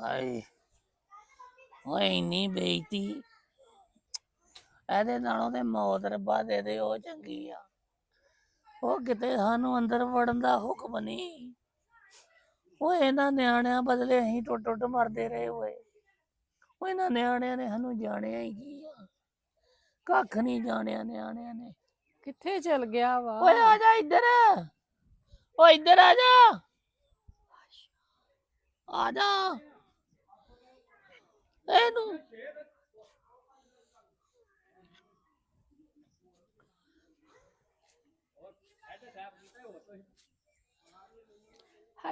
ਹਾਏ ਓਏ ਇੰਨੀ ਬੇਇੱਜ਼ਤੀ। ਇਹਦੇ ਨਾਲੋਂ ਤੇ ਮੌਤ ਰੱਬਾ ਦੇ ਦੇ ਉਹ ਚੰਗੀ ਆ। ਉਹ ਕਿਤੇ ਸਾਨੂੰ ਅੰਦਰ ਵੜਨ ਦਾ ਹੁਕਮ ਨਹੀਂ। ਓਏ ਇਹਨਾਂ ਨਿਆਣਿਆਂ ਬਦਲੇ ਅਸੀਂ ਟੁੱਟ ਟੁੱਟ ਮਰਦੇ ਰਹੇ ਓਏ ਓਏ ਇਹਨਾਂ ਨਿਆਣਿਆਂ ਨੇ ਸਾਨੂੰ ਜਾਣਿਆ ਹੀ ਕੀ ਆ। ਕੱਖ ਨਹੀਂ ਜਾਣਿਆ ਨਿਆਣਿਆਂ ਨੇ। ਕਿੱਥੇ ਚਲ ਗਿਆ ਵਾ? ਓਏ ਆ ਜਾ ਇੱਧਰ। ਓਏ ਇੱਧਰ ਆ ਜਾ। ਆ ਜਾ। ਇਹਨੂੰ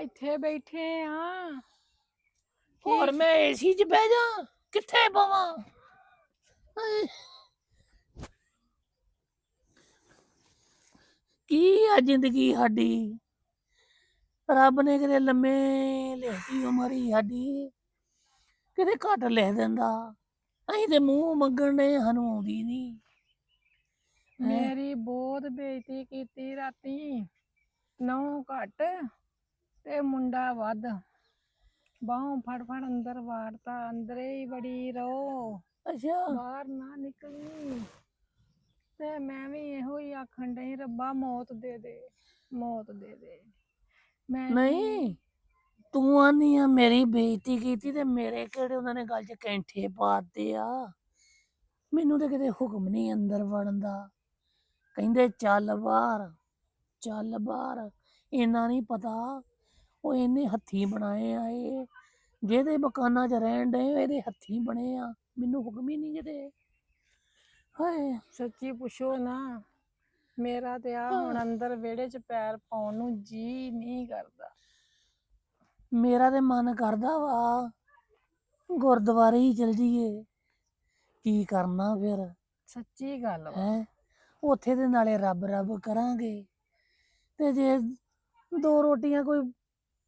ਇੱਥੇ ਬੈਠੇ ਆ। ਹੋਰ ਮੈਂ ਏਸੀ 'ਚ ਬਹਿ ਜਾ। ਕਿੱਥੇ ਪਵਾਂ ਕੀ ਆ ਜ਼ਿੰਦਗੀ ਸਾਡੀ? ਰੱਬ ਨੇ ਕਿਤੇ ਲੰਮੇ ਲਿਖੀ ਉਮਰ ਹੀ ਸਾਡੀ। ਕਿਤੇ ਘੱਟ ਲਿਖ ਦਿੰਦਾ। ਅਸੀਂ ਤੇ ਮੂੰਹ ਮੰਗਣ ਨੇ ਸਾਨੂੰ ਆਉਂਦੀ ਨਹੀਂ। ਮੇਰੀ ਬਹੁਤ ਬੇਇੱਜ਼ਤੀ ਕੀਤੀ ਰਾਤੀ। ਨੌ ਘੱਟ ਤੇ ਮੁੰਡਾ ਵੱਧ। ਬਾਹੋਂ ਫੜ ਫੜ ਅੰਦਰ ਵਾੜਤਾ ਅੰਦਰੇ ਹੀ ਬੜੀ ਰਹੋ। ਅੱਛਾ। ਬਾਹਰ ਨਾ ਨਿਕਲੀ। ਤੇ ਮੈਂ ਵੀ ਇਹੋ ਹੀ ਆਖਣ ਡਈ ਰੱਬਾ ਮੌਤ ਦੇ ਦੇ ਮੌਤ ਦੇ ਦੇ। ਮੈਂ ਨਹੀਂ। ਤੂੰ ਆਨੀ ਆ ਮੇਰੀ ਬੇਇੱਜ਼ਤੀ ਕੀਤੀ ਤੇ ਮੇਰੇ ਕਿਹੜੇ ਉਹਨਾਂ ਨੇ ਗੱਲ 'ਚ ਕੈਂਠੇ ਪਾਤੇ ਆ? ਮੈਨੂੰ ਤੇ ਕਿਤੇ ਹੁਕਮ ਨਹੀਂ ਅੰਦਰ ਵੜਨ ਦਾ ਕਹਿੰਦੇ ਚੱਲ ਬਾਹਰ ਚੱਲ ਬਾਹਰ ਇਹਨਾਂ ਨਹੀਂ ਪਤਾ। ਉਹ ਇਹਨੇ ਹੱਥੀ ਬਣਾਏ ਆ ਇਹ। ਜਿਹਦੇ ਮਕਾਨਾਂ 'ਚ ਰਹਿਣ ਦੇ ਇਹਦੇ ਹੱਥੀ ਬਣੇ ਆ। ਮੈਨੂੰ ਹੁਕਮ ਹੀ ਨਹੀਂ ਕਿਤੇ। ਹਾਏ। ਸੱਚੀ ਪੁੱਛੋ ਨਾ ਮੇਰਾ ਤੇ ਆ ਹੁਣ ਅੰਦਰ ਵਿਹੜੇ 'ਚ ਪੈਰ ਪਾਉਣ ਨੂੰ ਜੀ ਨਹੀਂ ਕਰਦਾ। ਮੇਰਾ ਤੇ ਮਨ ਕਰਦਾ ਵਾ ਗੁਰਦੁਆਰੇ ਹੀ ਚਲ ਜੀਏ ਕੀ ਕਰਨਾ ਫਿਰ? ਸੱਚੀ ਗੱਲ ਵਾ। ਹੈ? ਉੱਥੇ ਦੇ ਨਾਲੇ ਰੱਬ ਰੱਬ ਕਰਾਂਗੇ। ਤੇ ਜੇ ਦੋ ਰੋਟੀਆਂ ਕੋਈ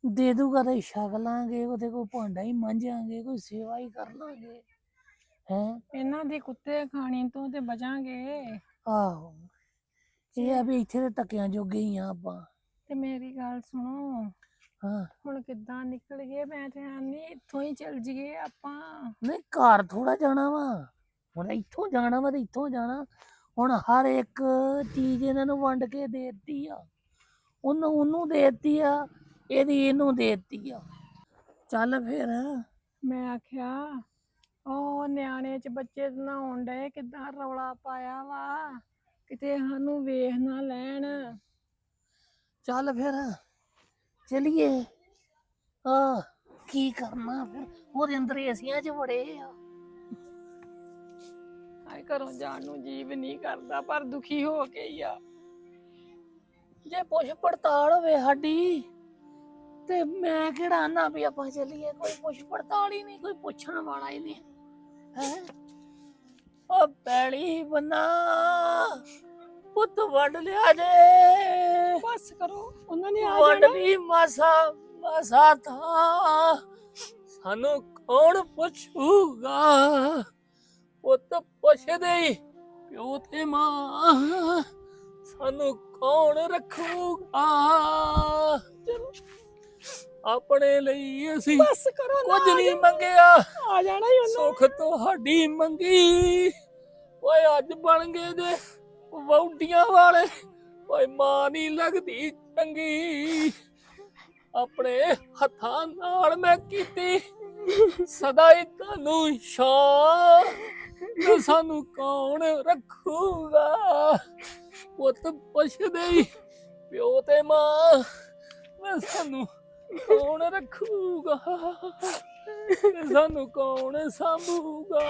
ਦੇ ਦੂਗਾ ਤਾਂ ਛਕ ਲਾਂਗੇ ਉਹਦੇ ਕੋਲ ਭਾਂਡਾ ਹੀ ਮਾਂਜਾਂਗੇ ਕੋਈ ਸੇਵਾ ਹੀ ਕਰ ਲਾਂਗੇ। ਹੈ? ਇਹਨਾਂ ਦੀ ਕੁੱਤੇ ਖਾਣੀ ਤੋਂ ਤੇ ਬਚਾਂਗੇ। ਆਹੋ। ਇਹ ਆ ਵੀ ਇੱਥੇ ਦੇ ਤੱਕਿਆਂ ਜੋਗੇ ਹੀ ਆ ਆਪਾਂ। ਤੇ ਮੇਰੀ ਗੱਲ ਸੁਣੋ ਹਾਂ। ਹੁਣ ਕਿੱਦਾਂ ਨਿਕਲ ਗਏ? ਮੈਂ ਤੇ ਆਨੀ ਇੱਥੋਂ ਹੀ ਚੱਲ ਜੀਏ ਆਪਾਂ। ਨਹੀਂ ਘਰ ਥੋੜਾ ਜਾਣਾ ਵਾ। ਹੁਣ ਇੱਥੋਂ ਜਾਣਾ ਵਾ ਤੇ ਇੱਥੋਂ ਜਾਣਾ। ਹੁਣ ਹਰ ਇੱਕ ਚੀਜ਼ ਇਹਨਾਂ ਨੂੰ ਵੰਡ ਕੇ ਦੇ ਦਿੱਤੀ ਆ। ਉਹਨੂੰ ਉਹਨੂੰ ਦੇ ਦਿੱਤੀ ਆ ਇਹਦੀ ਇਹਨੂੰ ਦੇ ਦਿੱਤੀ ਆ। ਚੱਲ ਫਿਰ। ਮੈਂ ਆਖਿਆ ਉਹ ਨਿਆਣੇ ਚ ਬੱਚੇ ਨਹਾਉਣ ਡਏ ਕਿੱਦਾਂ ਰੌਲਾ ਪਾਇਆ ਵਾ? ਕਿਤੇ ਸਾਨੂੰ ਵੇਖ ਨਾ ਲੈਣ। ਚੱਲ ਫਿਰ। ਚਲੀਏ। ਆ ਕੀ ਕਰਨਾ ਫਿਰ? ਉਹਦੇ ਅੰਦਰ ਏਸੀਆਂ 'ਚ ਵੜੇ ਆ। ਆਏ ਘਰੋਂ ਜਾਣ ਨੂੰ ਜੀਵ ਨਹੀਂ ਕਰਦਾ, ਪਰ ਦੁਖੀ ਹੋ ਕੇ ਹੀ ਆ। ਜੇ ਪੁੱਛ ਪੜਤਾਲ ਹੋਵੇ ਸਾਡੀ, ਤੇ ਮੈਂ ਕਿਹੜਾ ਨਾ ਵੀ ਆਪਾਂ ਚੱਲੀਏ। ਕੋਈ ਪੁੱਛ ਪੜਤਾਲ ਹੀ ਨਹੀਂ, ਕੋਈ ਪੁੱਛਣ ਵਾਲਾ ਹੀ ਨਹੀਂ। ਹੈ? ਉਹ ਪੈਲੀ ਬੰਨਾ ਪੁੱਤ ਵੰਡ ਲਿਆ ਜੇ। ਬਸ ਕਰੋ ਉਹਨਾਂ ਨੇ ਆ ਵੰਡ ਜਾਣਾ। ਵੀ ਮਾਸਾ ਮਾਸਾ ਥਾ ਸਾਨੂੰ ਕੌਣ ਪੁੱਛੂਗਾ? ਪੁੱਤ ਪੁੱਛਦੇ ਹੀ ਪਿਓ ਤੇ ਮਾਂ ਸਾਨੂੰ ਕੌਣ ਰੱਖੂਗਾ? ਆਪਣੇ ਲਈ ਅਸੀਂ ਬਸ ਕਰੋ ਨਾ ਕੁਝ ਆ ਨਹੀਂ ਜਾਣਾ। ਮੰਗਿਆ। ਆ ਜਾਣਾ ਹੀ ਉਹਨਾਂ ਸੁੱਖ ਤੁਹਾਡੀ ਮੰਗੀ। ਓਏ ਅੱਜ ਬਣ ਗਏ ਜੇ। ਵੌਂਟੀਆਂ ਵਾਲੇ। ਓਏ ਮਾਂ ਨਹੀਂ ਲੱਗਦੀ ਚੰਗੀ। ਆਪਣੇ ਹੱਥਾਂ ਨਾਲ ਮੈਂ ਕੀਤੀ। ਸਦਾ ਹੀ ਤੁਹਾਨੂੰ ਸ਼ਾਨ ਤੇ ਸਾਨੂੰ ਕੌਣ ਰੱਖੂਗਾ? ਪੁੱਤ ਪੁੱਛਦੇ ਹੀ ਪਿਓ ਤੇ ਮਾਂ ਮੈਂ ਸਾਨੂੰ ਕੌਣ ਰੱਖੂਗਾ? ਤੇ ਸਾਨੂੰ ਕੌਣ ਸੰਭੂਗਾ?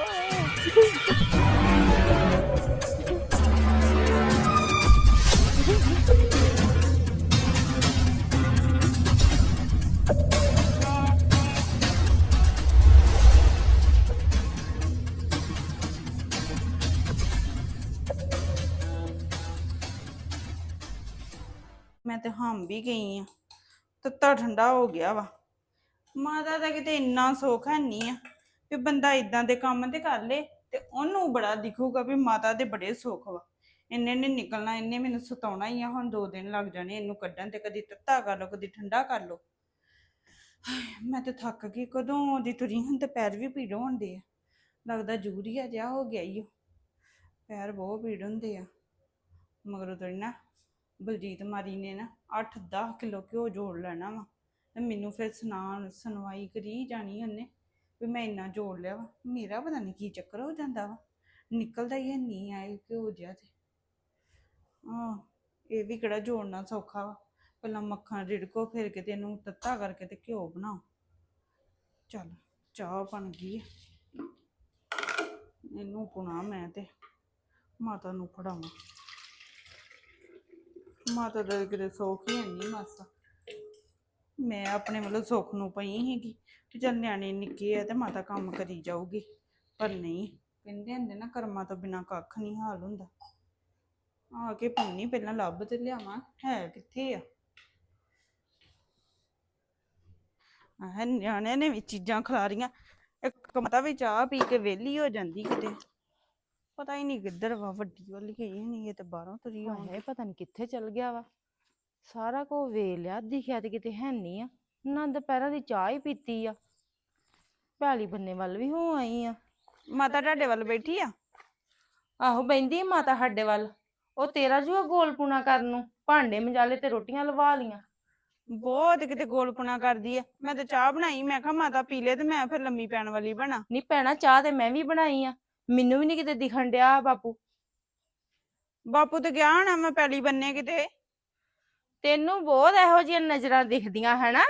ਮੈਂ ਤੇ ਹਮ ਵੀ ਗਈ ਆ। ਤੱਤਾ ਠੰਡਾ ਹੋ ਗਿਆ ਵਾ। ਮਾਤਾ ਦਾ ਕਿਤੇ ਇੰਨਾ ਸੁੱਖ ਹੈ ਨਹੀਂ ਆ ਵੀ ਬੰਦਾ ਇਦਾਂ ਦੇ ਕੰਮ ਤੇ ਕਰ ਲੇ ਤੇ ਉਹਨੂੰ ਬੜਾ ਦਿਖੂਗਾ ਵੀ ਮਾਤਾ ਦੇ ਬੜੇ ਸੁੱਖ ਵਾ। ਇੰਨੇ ਨੇ ਨਿਕਲਣਾ, ਇੰਨੇ ਮੈਨੂੰ ਸਤਾਉਣਾ ਹੀ ਆ, ਹੁਣ ਦੋ ਦਿਨ ਲੱਗ ਜਾਣੇ ਇਹਨੂੰ ਕੱਢਣ ਤੇ ਕਦੀ ਤੱਤਾ ਕਰ ਲੋ ਕਦੀ ਠੰਡਾ ਕਰ ਲੋ ਮੈਂ ਤੇ ਥੱਕ ਗਈ, ਕਦੋਂ ਦੀ ਤੁਰੀ ਹੁਣ ਤੇ ਪੈਰ ਵੀ ਪੀੜ ਹੁੰਦੇ ਆ। ਲੱਗਦਾ ਜੂਰੀਆ ਜਿਹਾ ਹੋ ਗਿਆ ਈ ਓ। ਪੈਰ ਬਹੁਤ ਪੀੜ ਹੁੰਦੇ ਆ। ਮਗਰੋਂ ਤੋਂ ਨਾ ਬਲਜੀਤ ਮਾਰੀ ਨੇ ਨਾ 8-10 ਕਿਲੋ ਘਿਓ ਜੋੜ ਲੈਣਾ ਵਾ ਤੇ ਮੈਨੂੰ ਫਿਰ ਸੁਣਾ ਸੁਣਵਾਈ ਕਰੀ ਜਾਣੀ ਉਹਨੇ ਵੀ ਮੈਂ ਇੰਨਾ ਜੋੜ ਲਿਆ ਵਾ। ਮੇਰਾ ਪਤਾ ਨਹੀਂ ਕੀ ਚੱਕਰ ਹੋ ਜਾਂਦਾ ਵਾ। ਨਿਕਲਦਾ ਹੀ ਨਹੀਂ ਆਏ ਘਿਓ ਜਿਹਾ ਤੇ। ਆ ਇਹ ਵੀ ਕਿਹੜਾ ਜੋੜਨਾ ਸੌਖਾ ਵਾ। ਪਹਿਲਾਂ ਮੱਖਣ ਰਿੜਕੋ, ਫਿਰ ਕਿਤੇ ਇਹਨੂੰ ਤੱਤਾ ਕਰਕੇ ਤੇ ਘਿਓ ਬਣਾਓ। ਚੱਲ, ਚਾਹ ਬਣ ਗਈ ਆ। ਇਹਨੂੰ ਪੁਣਾ ਮੈਂ ਤੇ। ਮਾਤਾ ਨੂੰ ਫੜਾਵਾਂ। ਮਾਤਾ ਦਾ ਕਿਤੇ ਸੁੱਖ ਹੀ ਨਹੀਂ ਮਾਸਾ ਮੈਂ ਆਪਣੇ ਵੱਲੋਂ ਸੁੱਖ ਨੂੰ ਪਈ ਸੀਗੀ ਕਿ ਚੱਲ ਨਿਆਣੇ ਨਿੱਕੇ ਆ ਤੇ ਮਾਤਾ ਕੰਮ ਕਰੀ ਜਾਊਗੀ, ਪਰ ਨਹੀਂ, ਕਹਿੰਦੇ ਹੁੰਦੇ ਨਾ ਕਰਮਾਂ ਤੋਂ ਬਿਨਾ ਕੱਖ ਨਹੀਂ ਹਾਲ ਹੁੰਦਾ। ਆ ਕੇ ਪੰਨੀ ਪਹਿਲਾਂ ਲੱਭ ਤੇ ਲਿਆਵਾਂ, ਹੈ ਕਿੱਥੇ ਆ? ਆਹ ਨਿਆਣੇ ਨੇ ਵੀ ਚੀਜ਼ਾਂ ਖਿਲਾਰੀਆਂ, ਇੱਕ ਮਤਾ ਵੀ ਚਾਹ ਪੀ ਕੇ ਵਿਹਲੀ ਹੋ ਜਾਂਦੀ ਕਿਤੇ। ਪਤਾ ਹੀ ਨਹੀਂ ਕਿੱਧਰ ਵਾ ਵੱਡੀ ਵਾਲੀ ਗਈ ਨਹੀਂ ਇਹ ਤੇ ਬਾਹਰੋਂ ਤੁਰੀ ਆਉਂਦੀ ਹਾਏ ਪਤਾ ਨਹੀਂ ਕਿੱਥੇ ਚਲ ਗਿਆ ਵਾ। ਸਾਰਾ ਕੁਝ ਵੇਖ ਲਿਆ ਦਿਖਿਆ ਤੇ ਕਿਤੇ ਹੈ ਨਹੀਂ ਆ। ਨਾ ਦੁਪਹਿਰਾਂ ਦੀ ਚਾਹ ਹੀ ਪੀਤੀ ਆ। ਭੈਲੀ ਬੰਨੇ ਵੱਲ ਵੀ ਹੋ ਆਈ ਆ। ਮਾਤਾ ਤੁਹਾਡੇ ਵੱਲ ਬੈਠੀ ਆ? ਆਹੋ ਬੈਂਦੀ ਮਾਤਾ ਸਾਡੇ ਵੱਲ। ਉਹ ਤੇਰਾ ਜੂਆ ਗੋਲਪੂਣਾ ਕਰਨ ਨੂੰ। ਭਾਂਡੇ ਮੰਜਾਲੇ ਤੇ ਰੋਟੀਆਂ ਲਵਾ ਲੀਆਂ ਬਹੁਤ ਕਿਤੇ ਗੋਲਪੁਣਾ ਕਰਦੀ ਆ। ਮੈਂ ਤੇ ਚਾਹ ਬਣਾਈ ਮੈਂ ਕਿਹਾ ਮਾਤਾ ਪੀ ਲੇ ਤੇ ਮੈਂ ਫਿਰ ਲੰਮੀ ਪੈਣ ਵਾਲੀ ਬਣਾ। ਨਹੀਂ ਭੈਣਾ ਚਾਹ ਤੇ ਮੈਂ ਵੀ ਬਣਾਈ ਆ। ਮੈਨੂੰ ਵੀ ਨਹੀਂ ਕਿਤੇ ਦਿਖਣ ਡਿਆ ਬਾਪੂ। ਬਾਪੂ ਤੇ ਗਿਆ ਹੋਣਾ ਮੈਂ ਪੈਲੀ ਬੰਨੇ ਕਿਤੇ। ਤੈਨੂੰ ਬਹੁਤ ਇਹੋ ਜਿਹੀਆਂ ਨਜ਼ਰਾਂ ਦਿਖਦੀਆਂ ਹਨਾ।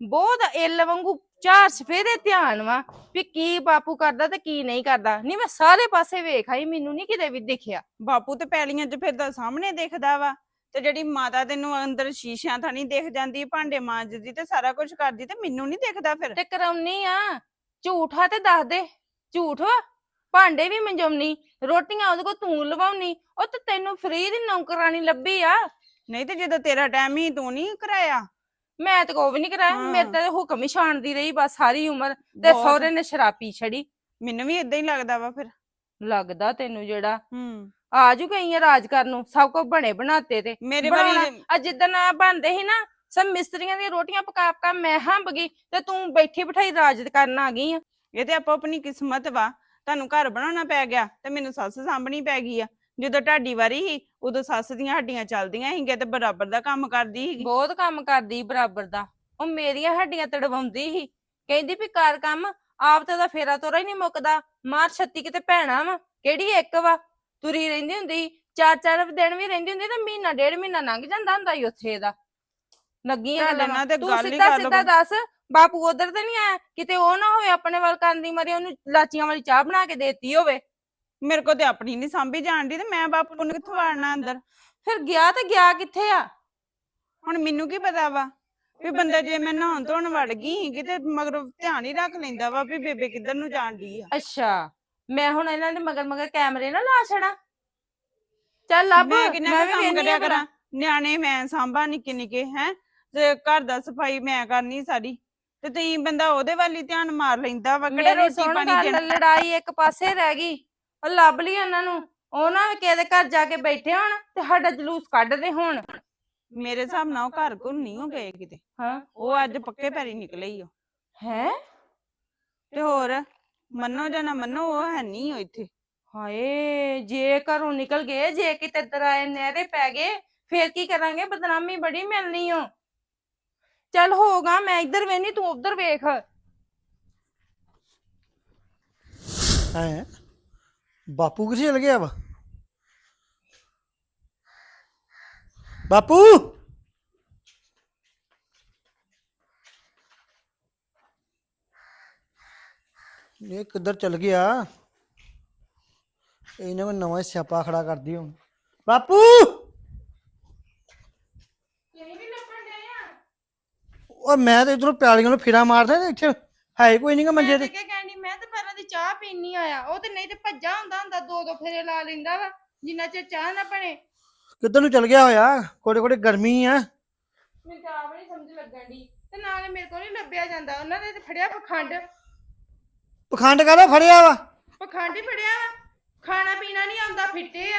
ਬਹੁਤ ਇੱਲ ਵਾਂਗੂ ਚਾਰ ਸਫੇਰੇ ਧਿਆਨ ਵਾ ਵੀ ਕੀ ਬਾਪੂ ਕਰਦਾ ਤੇ ਕੀ ਨਹੀਂ ਕਰਦਾ। ਨਹੀਂ ਮੈਂ ਸਾਰੇ ਪਾਸੇ ਵੇਖ ਆਈ ਮੈਨੂੰ ਨਹੀਂ ਕਿਤੇ ਵੀ ਦਿਖਿਆ। ਬਾਪੂ ਤੇ ਪੈਲੀਆਂ 'ਚ ਫਿਰਦਾ ਸਾਹਮਣੇ ਦਿਖਦਾ ਵਾ ਤੇ ਜਿਹੜੀ ਮਾਤਾ ਤੈਨੂੰ ਅੰਦਰ ਸ਼ੀਸ਼ਿਆਂ ਥਾਣੀ ਦਿਖ ਜਾਂਦੀ ਭਾਂਡੇ ਮਾਂਜਦੀ ਤੇ ਸਾਰਾ ਕੁਝ ਕਰਦੀ ਤੇ ਮੈਨੂੰ ਨਹੀਂ ਦਿਖਦਾ ਫਿਰ। ਤੇ ਕਰਾਉਣੀ ਆ। ਝੂਠਾ ਤੇ ਦੱਸ ਦੇ। ਝੂਠ? ਵਾ ਭਾਂਡੇ ਵੀ ਮੰਜਮਨੀ ਰੋਟੀਆਂ ਉਹਦੇ ਕੋ ਤੂੰ ਲਵਾਉਣੀ ਉਹ ਤੇ ਤੈਨੂੰ ਫ੍ਰੀ ਦੀ ਨੌਕਰਾਨੀ ਲੱਭੀ ਆ। ਨਹੀਂ ਤੇ ਜਦੋਂ ਤੇਰਾ ਟਾਈਮ ਹੀ ਤੂੰ ਨਹੀਂ ਕਰਾਇਆ। ਮੈਂ ਤੇ ਕੋ ਵੀ ਨਹੀਂ ਕਰਾਇਆ ਹਾਂ। ਮੇਰੇ ਤੇ ਹੁਕਮ ਹੀ ਛਾਣਦੀ ਰਹੀ ਬਸ ਸਾਰੀ ਉਮਰ ਤੇ ਬਹੁਤ। ਸਹੁਰੇ ਨੇ ਸ਼ਰਾਬੀ ਛੜੀ। ਮੈਨੂੰ ਵੀ ਇਦਾਂ ਹੀ ਲੱਗਦਾ ਵਾ ਫਿਰ। ਲੱਗਦਾ ਤੈਨੂੰ ਜਿਹੜਾ। ਹੂੰ। ਆਜੂ ਗਈ ਆ ਰਾਜ ਕਰਨ ਨੂੰ ਸਭ ਕੁਝ ਬਣੇ ਬਣਾਤੇ ਤੇ। ਮੇਰੇ ਬਣਾਉਣਾ। ਆ ਜਿੱਦਣ ਆ ਬਣਦੇ ਸੀ ਨਾ ਸਭ ਮਿਸਤਰੀਆਂ ਦੀਆਂ ਰੋਟੀਆਂ ਪਕਾ ਪਕਾ ਮੈਂ ਹੰਬ ਗਈ ਤੇ ਤੂੰ ਬੈਠੀ ਬਿਠਾਈ ਰਾਜ ਕਰਨ ਆ ਗਈ ਆ। ਇਹ ਤੇ ਆਪੋ ਆਪਣੀ ਕਿਸਮਤ ਵਾ। ਤੁਹਾਨੂੰ ਘਰ ਬਣਾਉਣਾ ਪੈ ਗਿਆ ਤੇ ਮੈਨੂੰ ਸੱਸ ਸਾਂਭਣੀ ਪੈ ਗਈ ਆ। ਜਦੋਂ ਢਾਡੀ ਵਾਰੀ ਸੀ ਉਦੋਂ ਸੱਸ ਦੀਆਂ ਹੱਡੀਆਂ ਚੱਲਦੀਆਂ ਸੀਗੀਆਂ ਤੇ ਬਰਾਬਰ ਦਾ ਕੰਮ ਕਰਦੀ ਸੀਗੀ। ਬਹੁਤ ਕੰਮ ਕਰਦੀ ਬਰਾਬਰ ਦਾ। ਉਹ ਮੇਰੀਆਂ ਹੱਡੀਆਂ ਤੜਵਾਉਂਦੀ ਸੀ। ਕਹਿੰਦੀ ਵੀ ਕਰ ਕੰਮ ਆਪ ਤੇ ਉਹਦਾ ਫੇਰਾ ਤੋਰਾ ਹੀ ਨਹੀਂ ਮੁੱਕਦਾ। ਮਾਰ ਛੱਤੀ ਕਿਤੇ ਭੈਣਾ ਵਾ ਕਿਹੜੀ ਇੱਕ ਵਾ? ਤੁਰੀ ਰਹਿੰਦੀ ਹੁੰਦੀ। ਚਾਰ ਚਾਰ ਦਿਨ ਵੀ ਰਹਿੰਦੀ ਹੁੰਦੀ ਤੇ ਮਹੀਨਾ ਡੇਢ ਮਹੀਨਾ ਲੰਘ ਜਾਂਦਾ ਹੁੰਦਾ ਸੀ ਉੱਥੇ ਦਾ। ਤੁਹਾਡੇ ਗੱਲਾਂ ਨਾਲ ਤੇ ਗੱਲ ਹੀ ਕਰ ਲਓ। ਸਿੱਧਾ ਦੱਸ ਬਾਪੂ ਉਧਰ ਤੇ ਨਹੀਂ ਆਇਆ? ਕਿਤੇ ਉਹ ਨਾ ਹੋਵੇ ਆਪਣੇ ਵੱਲ ਕਰਨ ਦੀ ਮਰੇ ਉਹਨੂੰ ਲਾਚੀਆਂ ਵਾਲੀ ਚਾਹ ਬਣਾ ਕੇ ਦੇਤੀ ਹੋਵੇ। ਮੇਰੇ ਕੋ ਤੇ ਆਪਣੀ ਨਹੀਂ ਸਾਂਭੀ ਜਾਣਦੀ ਤੇ ਮੈਂ ਬਾਪੂ ਨੂੰ ਕਿੱਥੋਂ ਵਾੜਨਾ ਅੰਦਰ? ਫਿਰ ਗਿਆ ਤੇ ਗਿਆ ਕਿੱਥੇ ਆ? ਹੁਣ ਮੈਨੂੰ ਕੀ ਪਤਾ ਵਾ ਵੀ ਬੰਦਾ ਜੇ ਮੈਂ ਨਹਾਉਣ ਧੋਣ ਵੜ ਗਈ ਸੀਗੀ ਤੇ ਮਗਰੋਂ ਧਿਆਨ ਹੀ ਰੱਖ ਲੈਂਦਾ ਵਾ ਵੀ ਬੇਬੇ ਕਿੱਧਰ ਨੂੰ ਜਾਣਦੀ ਆ। ਅੱਛਾ ਮੈਂ ਹੁਣ ਇਹਨਾਂ ਦੇ ਮਗਰ ਮਗਰ ਕੈਮਰੇ ਨਾ ਲਾ ਛੜਾ ਚੱਲ ਲੱਭ ਮੈਂ ਕਿੰਨਾ ਕੁ ਕੰਮ ਕਰਿਆ ਕਰਾਂ। ਨਿਆਣੇ ਮੈਂ ਸਾਂਭਾ ਨਿੱਕੇ ਨਿੱਕੇ ਹੈ? ਤੇ ਘਰ ਦਾ ਸਫ਼ਾਈ ਮੈਂ ਕਰਨੀ ਸਾਰੀ। ਤੇ ਤਈ ਬੰਦਾ ਉਹਦੇ ਵੱਲ ਹੀ ਧਿਆਨ ਮਾਰ ਲੈਂਦਾ ਵਾ ਕਿਹੜਾ ਮੇਰੀ ਰੋਟੀ ਸੁਣ ਪਾਣੀ ਗੱਲ ਦੇਣਾ। ਲੜਾਈ ਇੱਕ ਪਾਸੇ ਰਹਿ ਗਈ ਉਹ ਲੱਭ ਲਈ ਉਹਨਾਂ ਨੂੰ ਉਹ ਨਾ ਕਿਸੇ ਦੇ ਘਰ ਜਾ ਕੇ ਬੈਠੇ ਹੋਣ ਤੇ ਸਾਡਾ ਜਲੂਸ ਕੱਢਦੇ ਹੋਣ। ਮੇਰੇ ਹਿਸਾਬ ਨਾਲ ਉਹ ਘਰ ਕੋ ਨਹੀਂ ਹੋ ਗਏ ਕਿਤੇ। ਹਾਂ। ਉਹ ਅੱਜ ਪੱਕੇ ਪੈਰੀ ਨਿਕਲੇ ਹੀ ਉਹ। ਹੈ? ਤੇ ਹੋਰ ਮੰਨੋ ਜਾਂ ਨਾ ਮੰਨੋ ਉਹ ਹੈ ਨਹੀਂ ਉਹ ਇੱਥੇ। ਹਾਏ ਜੇ ਘਰੋਂ ਨਿਕਲ ਗਏ ਜੇ ਕਿਤੇ ਦਰਾਏ ਨਹਿਰੇ ਪੈ ਗਏ ਫੇਰ ਕੀ ਕਰਾਂਗੇ? ਬਦਨਾਮੀ ਬੜੀ ਮਿਲਣੀ ਓ। ਚੱਲ ਹੋਗਾ ਮੈਂ ਇੱਧਰ ਵੇਨੀ, ਤੂੰ ਉੱਧਰ ਵੇਖ। ਹੈ? ਬਾਪੂ ਕਿੱਥੇ ਚਲ ਗਿਆ ਵਾ? ਬਾਪੂ! ਇਹ ਕਿੱਧਰ ਚਲ ਗਿਆ? ਇਹਨੇ ਕੋ ਨਵਾਂ ਹੀ ਸਿਆਪਾ ਖੜਾ ਕਰਦੀ ਹੁਣ। ਬਾਪੂ! ਉਹ ਮੈਂ ਤੇ ਇਧਰੋਂ ਪਿਆਲੀਆਂ ਨੂੰ ਫੇਰਾ ਮਾਰਦਾ ਤੇ ਇੱਥੇ ਹੈ ਕੋਈ ਨਹੀਂਗਾ ਮੰਜੇ ਤੇ। ਕਿ ਕਹਿੰਦੀ ਮੈਂ ਤੇ ਪਹਿਲਾਂ ਦੀ ਚਾਹ ਪੀਣੀ ਆਇਆ। ਉਹ ਤੇ ਨਹੀਂ ਤੇ ਭੱਜਾ ਹੁੰਦਾ ਹੁੰਦਾ ਦੋ ਦੋ ਫੇਰੇ ਲਾ ਲੈਂਦਾ ਵਾ ਜਿੰਨਾ ਚਿਰ ਚਾਹ ਨਾ ਬਣੇ। ਕਿੱਧਰ ਨੂੰ ਚਲ ਗਿਆ ਹੋਇਆ? ਕੋੜੇ ਕੋੜੇ ਗਰਮੀ ਆ। ਮੈਨੂੰ ਤਾਂ ਆਪ ਨਹੀਂ ਸਮਝ ਲੱਗਣ ਦੀ ਤੇ ਨਾਲੇ ਮੇਰੇ ਕੋਲ ਨਹੀਂ ਲੱਭਿਆ ਜਾਂਦਾ ਉਹਨਾਂ ਨੇ ਤੇ ਫੜਿਆ ਪਖੰਡ। ਪਖੰਡ ਕਾਹਦਾ ਫੜਿਆ ਵਾ? ਪਖੰਡ ਹੀ ਫੜਿਆ ਵਾ। ਖਾਣਾ ਪੀਣਾ ਨਹੀਂ ਆਉਂਦਾ ਫਿੱਟੇ ਆ।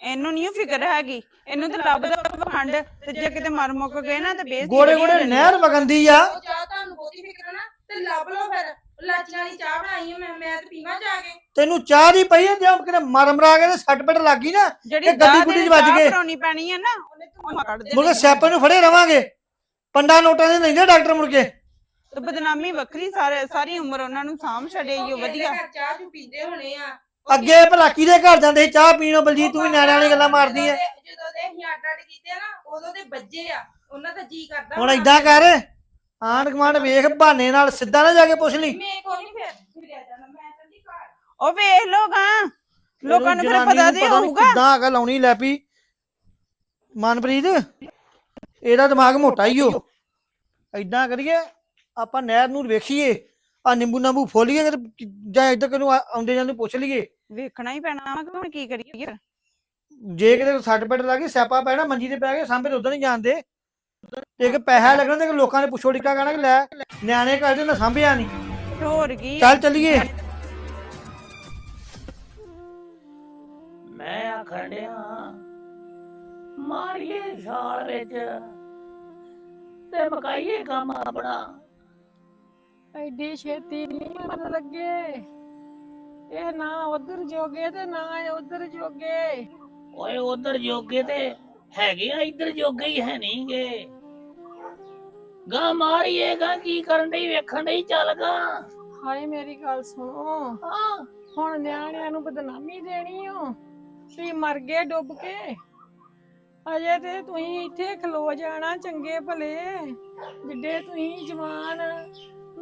ਇਹਨੂੰ ਨਹੀਂ ਫਿਕਰ ਹੈਗੀ। ਇਹਨੂੰ ਤਾਂ ਲੱਭ ਦਾ ਪਖੰਡ ਤੇ ਜੇ ਕਿਤੇ ਮਰ ਮੁੱਕ ਗਏ ਨਾ ਤੇ ਬੇਇੱਜ਼ਤੀ ਗੋੜੇ ਬੜੀ ਗੋੜੇ। ਨਹਿਰ ਵਗੰਦੀ ਆ। ਉਹ ਚਾਹ ਤੁਹਾਨੂੰ ਬਹੁਤੀ ਫਿਕਰ ਨਾ ਤੇ ਲੱਭ ਲਓ ਫਿਰ। ਲਾਚੀਆਂ ਵਾਲੀ ਚਾਹ ਬਣਾਈ ਆ ਮੈਂ ਮੈਂ ਤੇ ਪੀਵਾਂ ਜਾ ਕੇ। ਤੈਨੂੰ ਚਾਹ ਦੀ ਪਈ ਆ ਜੇ ਕਿਤੇ ਮਰ ਮਰਾ ਕੇ ਤੇ ਸੱਟ ਪੱਟ ਲੱਗ ਗਈ ਨਾ ਜਿਹੜੀ ਗੱਡੀ ਗੁੱਡੀ ਚ ਵੱਜ ਚਾਹ ਗਏ। ਫੜਾਉਣੀ ਪੈਣੀ ਹੈ ਨਾ ਉਹਨੇ ਤੂੰ ਕੱਢ ਦੇ। ਮੁੜ ਕੇ ਸਿਆਪੇ ਨੂੰ ਫੜੇ ਰਵਾਂਗੇ। ਪੰਡਾ ਨੋਟਾਂ ਦੇ ਲੈਂਦੇ ਡਾਕਟਰ ਮੁੜ ਕੇ। ਤੇ ਬਦਨਾਮੀ ਵੱਖਰੀ ਸਾਰੇ ਸਾਰੀ ਉਮਰ ਉਹਨਾਂ ਨੂੰ ਸਾਂਭ ਛੱਡੇ ਈ ਵਧੀਆ। ਘਰ ਚਾਹ ਚੂ ਪੀਂਦੇ ਹੋਣੇ ਆ? ਅੱਗੇ ਭਲਾ ਕਿਹਦੇ ਘਰ ਜਾਂਦੇ ਸੀ ਚਾਹ ਪੀਣੋਂ ਬਲਜੀਤ ਤੂੰ ਵੀ ਨਿਆਣਿਆਂ ਵਾਲੀ ਗੱਲਾਂ ਮਾਰਦੀ ਐ। ਜਦੋਂ ਦੇ- ਅਸੀਂ ਅੱਡ ਅੱਡ ਕੀਤੇ ਨਾ ਉਦੋਂ ਦੇ ਬੱਜੇ ਆ ਉਹਨਾਂ ਦਾ ਜੀ ਕਰਦਾ ਹੁਣ ਏਦਾਂ ਕਰ ਆਂਢ ਗੁਆਂਢ ਵੇਖ ਬਹਾਨੇ ਨਾਲ ਸਿੱਧਾ ਨਾ ਜਾ ਕੇ ਪੁੱਛ ਲਈ। ਮੈਂ ਕੋਈ ਨਹੀਂ ਫਿਰ ਫਿਰਿਆ ਜਾਣਾ ਮੈਂ ਚੱਲੀ ਘਰ। ਉਹ ਵੇਖ ਲੋਗਾ ਲੋਕਾਂ ਨੂੰ ਫਿਰ ਜਨਾਨੀ ਪਤਾ ਨੂੰ ਤੇ ਨੀ ਹੋਊਗਾ। ਕਿੱਦਾਂ ਅਕਲ ਲਾਉਣੀ ਲੈ ਪਈ। ਮਨਪ੍ਰੀਤ ਇਹਦਾ ਦਿਮਾਗ ਮੋਟਾ ਹੀ ਓ। ਏਦਾਂ ਕਰੀਏ ਆਪਾਂ ਨਹਿਰ ਨੂੰ ਵੇਖੀਏ। ਆ ਨਿੰਬੂ ਨੰਬੂ ਫੋਲੀਏ ਜਾਂ ਇੱਧਰ ਕਿਨੂੰ ਆਉਂਦੇ ਜਾਂਦੇ ਪੁੱਛ ਲਈਏ। ਵੇਖਣਾ ਹੀ ਪੈਣਾ ਵਾ ਕਿ ਹੁਣ ਕੀ ਕਰੀਏ ਜੇ ਕਿਤੇ ਸੱਟ ਪੱਟ ਲੱਗ ਗਈ ਸਿਆਪਾ ਪੈਣਾ ਮੰਜੀ ਤੇ ਪੈ ਗਏ ਸਾਂਭੇ ਉਧਰ ਨਹੀਂ ਜਾਂਦੇ ਇੱਕ ਪੈਸਾ ਲੱਗਣਾ ਤੇ ਲੋਕਾਂ ਨੇ ਪੁੱਛੋ ਟਿੱਕਾ ਕਹਿਣਾ ਕਿ ਲੈ ਨਿਆਣੇ ਕਰਦੇ ਨਾ ਸਾਂਭਿਆ ਨਹੀਂ ਹੋਰ ਕੀ। ਚੱਲ ਚੱਲੀਏ। ਮੈਂ ਆਖਣ ਡਿਆ ਮਾਰੀਏ ਛਾਲ ਵਿੱਚ ਤੇ ਮਕਾਈਏ ਕੰਮ ਆਪਣਾ। ਐਡੀ ਛੇਤੀ ਨਹੀਂ ਮਨ ਲੱਗੇ। ਇਹ ਨਾ ਉਧਰ ਜੋਗੇ ਤੇ ਨਾ ਉਧਰ ਜੋਗੇ। ਓਏ ਉਧਰ ਜੋਗੇ ਤੇ ਹੈਗੇ ਆ ਇੱਧਰ ਜੋਗੇ ਹੀ ਹੈ ਨਹੀਂਗੇ ਗਾ। ਮਾਰੀਏ ਗਾ ਕੀ ਕਰਨ ਡਈ ਵੇਖਣ ਡਈ ਚੱਲ ਗਾ ਹਾਏ ਮੇਰੀ ਗੱਲ ਸੁਣੋ। ਹਾਂ। ਹੁਣ ਨਿਆਣਿਆਂ ਨੂੰ ਬਦਨਾਮੀ ਦੇਣੀ ਓ। ਤੁਸੀਂ ਮਰ ਗਏ ਡੁੱਬ ਕੇ। ਅਜੇ ਤੇ ਤੁਸੀਂ ਇੱਥੇ ਖਲੋ ਜਾਣਾ ਚੰਗੇ ਭਲੇ। ਜਿੱਡੇ ਤੁਸੀਂ ਜਵਾਨ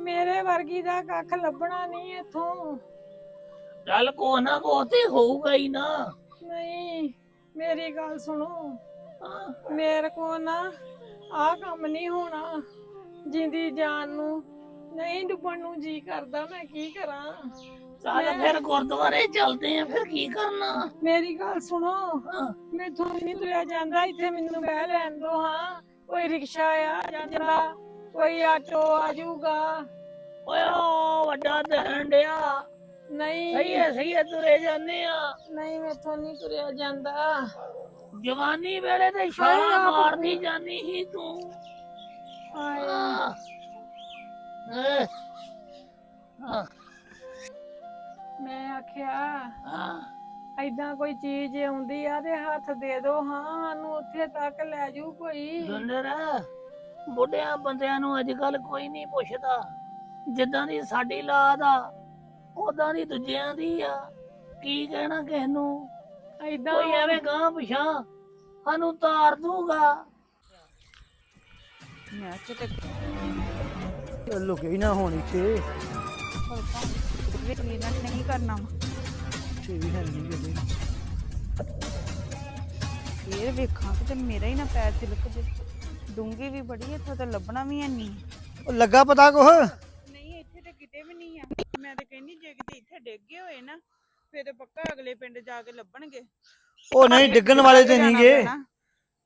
ਮੇਰੇ ਵਰਗੀ ਦਾ ਕੱਖ ਲੱਭਣਾ ਨਹੀਂ ਇੱਥੋਂ। ਚੱਲ ਕੋ ਨਾ ਕੋ ਤੇ ਹੋਊਗਾ ਹੀ ਨਾ। ਨਹੀਂ ਮੇਰੀ ਗੱਲ ਸੁਣੋ। ਹਾਂ, ਮੇਰੇ ਕੋ ਨਾ ਆ ਕੰਮ ਨਹੀਂ ਹੋਣਾ ਜਿੰਦੀ ਜਾਨ ਨੂੰ ਨਹੀਂ ਡੁੱਬਣ ਨੂੰ ਜੀ ਕਰਦਾ ਮੈਂ ਕੀ ਕਰਾਂ? ਚੱਲ ਮੈਂ- ਫਿਰ ਗੁਰਦੁਆਰੇ ਚੱਲਦੇ ਆ ਫਿਰ ਕੀ ਕਰਨਾ? ਮੇਰੀ ਗੱਲ ਸੁਣੋ। ਹਾਂ, ਮੈਥੋਂ ਨਹੀਂ ਤੁਰਿਆ ਜਾਂਦਾ ਇੱਥੇ ਮੈਨੂੰ ਬਹਿ ਲੈਣ ਦੋ ਹਾਂ। ਕੋਈ ਰਿਕਸ਼ਾ ਆ ਜਾਂਦਾ ਕੋਈ ਆਟੋ ਆ ਜਾਊਗਾ। ਓਏ ਉਹ ਵੱਡਾ ਦਹਣ ਡਿਆ। ਨਹੀਂ। ਸਹੀ ਹੈ ਸਹੀ ਹੈ ਤੁਰੇ ਜਾਂਦੇ ਆ। ਨਹੀਂ ਮੈਥੋਂ ਨਹੀਂ ਤੁਰਿਆ ਜਾਂਦਾ। ਜਵਾਨੀ ਵੇਲੇ ਤੇ ਆਪ- ਮਾਰਦੀ ਤੂੰ। ਹਾਏ। ਹਾਂ। ਅਹ, ਹਾਂ, ਮੈਂ ਆਖਿਆ ਹਾਂ। ਐਦਾਂ ਕੋਈ ਚੀਜ਼ ਆਉਂਦੀ ਆ ਤੇ ਹੱਥ ਦੇ ਦੋ। ਹਾਂ ਸਾਨੂੰ ਉੱਥੇ ਤੱਕ ਲੈ ਜਾਊ ਕੋਈ। ਦੁੰਦਰ ਬੁੱਢਿਆਂ ਬੰਦਿਆਂ ਨੂੰ ਅੱਜ ਕੱਲ ਕੋਈ ਨਹੀਂ ਪੁੱਛਦਾ। ਜਿੱਦਾਂ ਦੀ ਸਾਡੀ ਲਾਦ ਆ ਉਦਾਂ ਦੀ ਦੂਜਿਆਂ ਦੀ ਆ। ਕੀ ਕਹਿਣਾ ਕਿਸ ਨੂੰ? ਐਦਾਂ ਕੋਈ ਐਵੇਂ ਗਾਂ ਪਿਛਾਂ ਸਾਨੂੰ ਤਾਰ ਦੂਗਾ ਮੈਂ ਤੇ ਲੁਕੇ ਨਾ ਹੋਣ ਇਹਨਾਂ ਨੇ ਨਹੀਂ ਕਰਨਾ। ਵਾ। ਇੱਥੇ ਵੀ ਹੈ ਨਹੀਂ ਕਿਤੇ। ਫੇਰ ਵੇਖਾਂ ਕਿ ਮੇਰਾ ਹੀ ਨਾ ਪੈਰ ਤਿਲਕ ਜੇ। ਡੂੰਗੀ ਵੀ ਬੜੀ ਇੱਥੋਂ ਤਾਂ ਲੱਭਣਾ ਵੀ ਹੈ ਨਹੀਂ। ਉਹ ਲੱਗਾ ਪਤਾ ਕੁਛ? ਨਹੀਂ ਇੱਥੇ ਤੇ ਕਿਤੇ ਵੀ ਨਹੀਂ ਆ। ਮੈਂ ਤਾਂ ਕਹਿੰਦੀ ਜੇ ਕਿਤੇ ਇੱਥੇ ਡਿੱਗ ਗਏ ਹੋਏ ਨਾ ਫੇਰ ਤੇ ਪੱਕਾ ਅਗਲੇ ਪਿੰਡ ਜਾ ਕੇ ਲੱਭਣਗੇ। ਉਹ ਨਹੀਂ ਡਿੱਗਣ ਵਾਲੇ ਤੇ ਜਾਣਾ ਨਹੀਂਗੇ ਪੈਣਾ।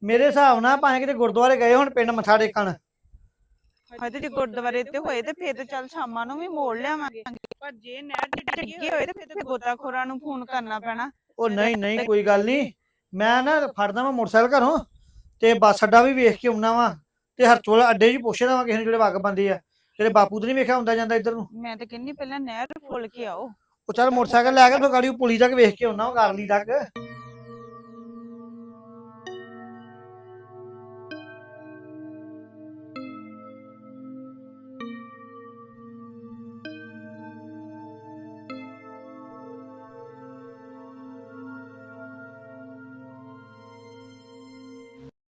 ਮੇਰੇ ਹਿਸਾਬ ਨਾਲ ਭਾਵੇਂ ਕਿਤੇ ਗੁਰਦੁਆਰੇ ਗਏ ਹੁਣ ਪਿੰਡ ਮੱਥਾ ਟੇਕਣ। ਹਾਂ ਤੇ ਜੇ ਗੁਰਦੁਆਰੇ ਤੇ ਹੋਏ ਤੇ ਫੇਰ ਤੇ ਚੱਲ ਸ਼ਾਮਾਂ ਨੂੰ ਵੀ ਮੋੜ ਲਿਆਵਾਂਗੇ ਪਰ ਜੇ ਨਹਿਰ ਚ ਡਿੱਗੇ ਹੋਏ ਤੇ ਫੇਰ ਤੇ ਗੋਤਾਖੋਰਾਂ ਨੂੰ ਫੋਨ ਕਰਨਾ ਪੈਣਾ। ਉਹ ਨਹੀਂ ਨਹੀਂ ਕੋਈ ਗੱਲ ਨਹੀਂ। ਮੈਂ ਨਾ ਫੜਦਾ ਮੈਂ ਮੋਟਰਸਾਈਕਲ ਘਰੋਂ। ਤੇ ਬੱਸ ਅੱਡਾ ਵੀ ਵੇਖ ਕੇ ਆਉਣਾ ਵਾ ਤੇ ਹਰਚੋਲ ਅੱਡੇ 'ਚ ਪੁੱਛਦਾ ਵਾ ਕਿਸੇ ਨੂੰ ਜਿਹੜੇ ਵਗ ਬੰਦੇ ਆ ਤੇਰੇ ਬਾਪੂ ਤੇ ਨਹੀਂ ਵੇਖਿਆ ਹੁੰਦਾ ਜਾਂਦਾ ਇੱਧਰ ਨੂੰ? ਮੈਂ ਤਾਂ ਕਹਿੰਦੀ ਪਹਿਲਾਂ ਨਹਿਰ ਫੁੱਲ ਕੇ ਆਓ। ਉਹ ਚੱਲ ਮੋਟਰਸਾਈਕਲ ਲੈ ਕੇ ਫਿਰ ਗਾੜੀ ਪੁਲੀ ਤੱਕ ਵੇਖ ਕੇ ਆਉਣਾ ਕਰਲੀ ਤੱਕ।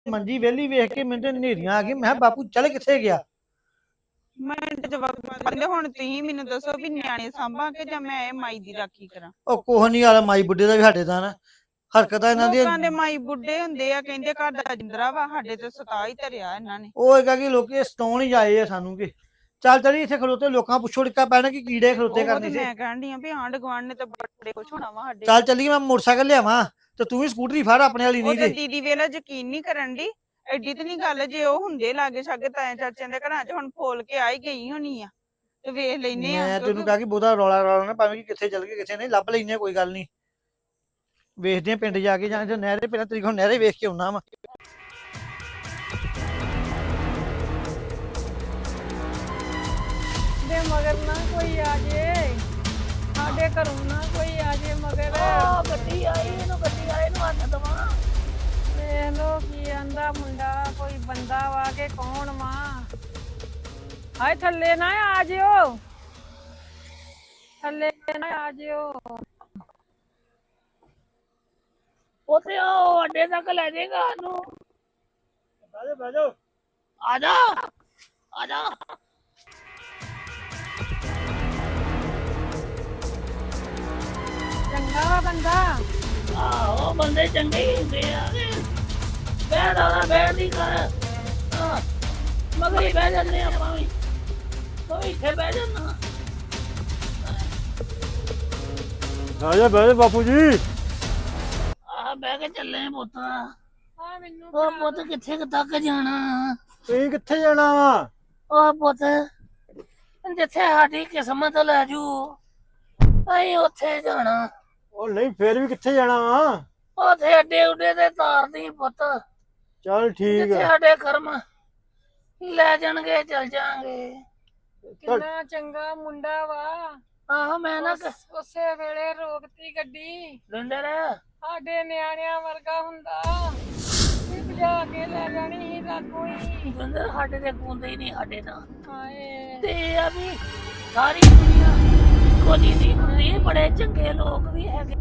ਮੰਜੀ ਵੇਲੀ ਵੇਖ ਕੇ ਮੈਨੂੰ ਤੇ ਨੇਰੀਆਂ ਆ ਗਈ ਮੈਂ ਕਿਹਾ ਬਾਪੂ ਚੱਲ ਕਿੱਥੇ ਗਿਆ? ਮੈਂ ਤੇ ਜਵਾਬ ਦਿੰਦੇ ਹੁਣ ਤੁਸੀਂ ਮੈਨੂੰ ਦੱਸੋ ਵੀ ਨਿਆਣੇ ਸਾਂਭਾਂ ਕਿ ਜਾਂ ਮੈਂ ਇਹ ਮਾਈ ਦੀ ਰਾਖੀ ਕਰਾਂ? ਉਹ ਕੋਹ ਨਹੀਂ ਵਾਲਾ ਮਾਈ ਬੁੱਢੇ ਦਾ ਵੀ ਸਾਡੇ ਦਾ ਨਾ। ਹਰਕਤਾਂ ਇਹਨਾਂ ਦੀਆਂ ਲੋਕਾਂ ਦੇ ਮਾਈ ਬੁੱਢੇ ਹੁੰਦੇ ਆ ਕਹਿੰਦੇ ਘਰ ਦਾ ਜਿੰਦਰਾ ਵਾ ਸਾਡੇ ਤੇ ਸਤਾ ਹੀ ਧਰਿਆ ਇਹਨਾਂ ਨੇ। ਉਹ ਹੈਗਾ ਕਿ ਲੋਕੀ ਸਤਾਉਣ ਹੀ ਆਏ ਆ ਸਾਨੂੰ ਕਿ ਚੱਲ ਚਲੀ ਇੱਥੇ ਖਲੋਤੇ ਲੋਕਾਂ ਪੁੱਛੋ ਟਿੱਕਾ ਪੈਣਾ ਕਿ ਕੀੜੇ ਖਲੋਤੇ ਉਹ ਕਰਨੀ ਤੇ ਸੀ। ਮੈਂ ਕਹਿਣ ਆ ਵੀ ਆਂਢ ਗੁਆਂਢ ਨੇ ਤਾਂ ਬੜੇ ਕੁਛ ਹੋਣਾ ਵਾ ਸਾਡੇ ਚੱਲ ਚੱਲੀ ਮੈਂ ਮੋਟਰਸਾਈਕਲ ਲਿਆਵਾਂ। ਤੇ ਤੂੰ ਵੀ ਸਕੂਟਰੀ ਫੜ ਆਪਣੇ ਵਾਲੀ ਨਹੀਂ ਤੇ। ਤੇ ਦੀਦੀ ਵੇਲਾ ਯਕੀਨ ਨਹੀਂ ਕਰਨ ਦੀ ਐਡੀ ਤੇ ਨਹੀਂ ਗੱਲ ਜੇ ਉਹ ਹੁੰਦੇ ਲਾਗੇ ਛਾਗੇ ਤਾਏ ਚਾਚਿਆਂ ਦੇ ਘਰਾਂ 'ਚ ਹੁਣ ਫੋਲ ਕੇ ਆਈ ਗਈ ਹੋਣੀ ਆ। ਤੇ ਵੇਖ ਲੈਨੇ ਆ ਮੈਂ ਤੈਨੂੰ ਕਿਉਂਕਿ ਕਿਹਾ ਕਿ ਬਹੁਤਾ ਰੌਲਾ ਰੌਲਾ ਨਾ ਪਾਵੇਂ ਕਿ ਕਿੱਥੇ ਚੱਲ ਗਏ ਕਿੱਥੇ ਨਹੀਂ ਲੱਭ ਲੈਨੇ ਕੋਈ ਗੱਲ ਨਹੀਂ। ਵੇਖਦੇ ਆ ਪਿੰਡ ਜਾ ਕੇ ਜਾਂ ਜਾਂ ਨਹਿਰੇ ਪਹਿਲਾਂ ਤਰੀਕ ਹੁਣ ਨਹਿਰੇ ਵੇਖ ਕੇ ਆਉਣਾ ਵਾ। ਦੇ ਮਗਰ ਨਾ ਕੋਈ ਆ ਜੇ। ਸਾਡੇ ਘਰੋਂ ਨਾ ਕੋਈ ਆ ਜੇ ਮਗਰ। ਆ ਗੱਡੀ ਆਈ ਇਹਨੂੰ ਗੱਡੀ ਆਈ ਨੂੰ ਹੱਥ ਦਵਾ। ਵੇਖ ਲੋ ਕੀ ਆਂਦਾ ਮੁੰਡਾ ਕੋਈ ਬੰਦਾ ਵਾ ਕੇ ਕੌਣ ਵਾ। ਹਾਏ ਥੱਲੇ ਨਾ ਆ ਜਿਓ। ਥੱਲੇ ਨਾ ਆ ਜਿਓ। ਉੱਥੇ ਉਹ ਅੱਡੇ ਤੱਕ ਲੈ ਜਾਏਗਾ ਨੂੰ ਬਾਜੋ ਬਾਜੋ ਆ ਜਾ ਆ ਜਾ। ਚੰਗਾ ਵਾ ਬੰਦਾ। ਆਹੋ ਬੰਦੇ ਚੰਗੇ ਹੀ ਹੁੰਦੇ ਆ। ਬੈਠ ਬੈਠ ਦੀ ਕਰ। ਆਹ, ਮਗਰ ਹੀ ਬਹਿ ਜਾਂਦੇ ਆਪਾਂ ਵੀ। ਤੂੰ ਵੀ ਇੱਥੇ ਬਹਿ ਜਾਣਾ ਬਾਜੋ ਬਾਜੋ ਬਾਪੂ ਜੀ। ਆ ਬਹਿ ਕੇ ਚੱਲੇ ਆ ਪੁੱਤ। ਆ ਮੈਨੂੰ ਉਹ ਪੁੱਤ ਕਿੱਥੇ ਕੁ ਤੱਕ ਜਾਣਾ? ਤੁਸੀਂ ਕਿੱਥੇ ਜਾਣਾ ਵਾ? ਉਹ ਪੁੱਤ ਜਿੱਥੇ ਸਾਡੀ ਕਿਸਮਤ ਲੈ ਜੂ ਅਸੀਂ ਉੱਥੇ ਜਾਣਾ। ਉਹ ਨਹੀਂ ਫੇਰ ਵੀ ਕਿੱਥੇ ਜਾਣਾ ਵਾ? ਉੱਥੇ ਅੱਡੇ ਉੱਡੇ ਤੇ ਤਾਰਦੀ ਪੁੱਤ। ਚੱਲ ਠੀਕ ਜਿੱਥੇ ਸਾਡੇ ਕਰਮ ਲੈ ਜਾਣਗੇ ਚਲ ਜਾਾਂਗੇ। ਕਿੰਨਾ ਚੰਗਾ ਮੁੰਡਾ ਵਾ। ਆਹੋ ਮੈਂ ਨਾ ਉਸ- ਉਸੇ ਵੇਲੇ ਰੋਕਤੀ ਗੱਡੀ। ਲੰਡਰ। ਸਾਡੇ ਨਿਆਣਿਆਂ ਵਰਗਾ ਹੁੰਦਾ। ਵੀ ਭਜਾ ਕੇ ਲੈ ਜਾਣੀ ਸੀ ਲਾਗੋਂ ਹੀ ਲੰਡਰ ਸਾਡੇ ਤੇ ਗੁੰਦੇ ਹੀ ਨਹੀਂ ਸਾਡੇ ਨਾਲ ਹਾਏ। ਤੇ ਇਹ ਆ ਵੀ ਸਾਰੀ ਦੁਨੀਆ ਕੋਈ ਨਹੀਂ ਹੁੰਦੀ ਬੜੇ ਚੰਗੇ ਲੋਕ ਵੀ ਹੈਗੇ।